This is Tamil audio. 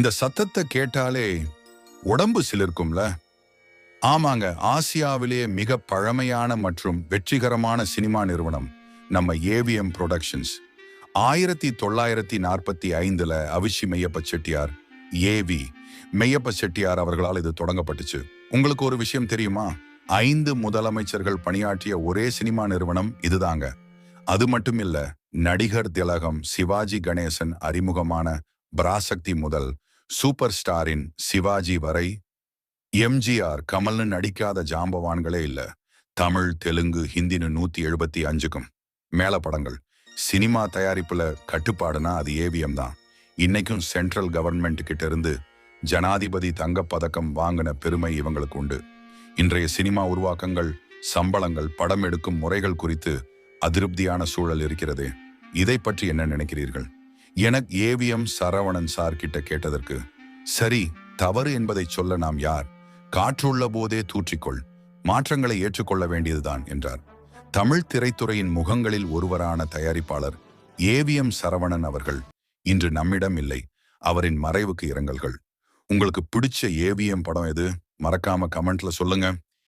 இந்த சத்தத்தை கேட்டாலே உடம்பு சிலிர்க்கும்ல? ஆமாங்க ஆசியாவிலேயே மிக பழமையான மற்றும் வெற்றிகரமான சினிமா நிறுவனம் நம்ம ஏவிஎம் புரொடக்ஷன்ஸ் ஆயிரத்தி தொள்ளாயிரத்தி நாற்பத்தி ஐந்துல அவிஷி மெய்யப்ப செட்டியார் ஏவி மெய்யப்ப செட்டியார் அவர்களால் இது தொடங்கப்பட்டுச்சு. உங்களுக்கு ஒரு விஷயம் தெரியுமா? ஐந்து முதலமைச்சர்கள் பணியாற்றிய ஒரே சினிமா நிறுவனம் இதுதாங்க. அது மட்டும் இல்ல நடிகர் திலகம் சிவாஜி கணேசன் அறிமுகமான பராசக்தி முதல் சூப்பர் ஸ்டாரின் சிவாஜி வரை எம்ஜிஆர் கமல்னு நடிக்காத ஜாம்பவான்களே இல்ல. தமிழ் தெலுங்கு ஹிந்தின்னு நூத்தி எழுபத்தி அஞ்சுக்கும். மேல படங்கள். சினிமா தயாரிப்புல கட்டுப்பாடுனா அது ஏவிஎம் தான். இன்னைக்கும் சென்ட்ரல் கவர்மெண்ட் கிட்ட இருந்து ஜனாதிபதி தங்கப்பதக்கம் வாங்கின பெருமை இவங்களுக்கு உண்டு. இன்றைய சினிமா உருவாக்கங்கள் சம்பளங்கள் படம் எடுக்கும் முறைகள் குறித்து அதிருப்தியான சூழல் இருக்கிறது. இதை பற்றி என்ன நினைக்கிறீர்கள்? எனக்கு ஏவிஎம் சரவணன் சார் கிட்ட கேட்டதற்கு சரி தவறு என்பதை சொல்ல நாம் யார்? காற்றுள்ள போதே தூற்றிக்கொள் மாற்றங்களை ஏற்றுக்கொள்ள வேண்டியதுதான் என்றார். தமிழ் திரைத்துறையின் முகங்களில் ஒருவரான தயாரிப்பாளர் ஏவிஎம் சரவணன் அவர்கள் இன்று நம்மிடம் இல்லை அவரின் மறைவுக்கு இரங்கல்கள். உங்களுக்கு பிடிச்ச ஏவிஎம் படம் எது? மறக்காம கமெண்ட்ல சொல்லுங்க.